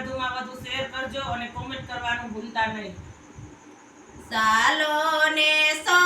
વધુમાં વધુ શેર કરજો અને કોમેન્ટ કરવાનું ભૂલતા નહીં. ચાલો ને સો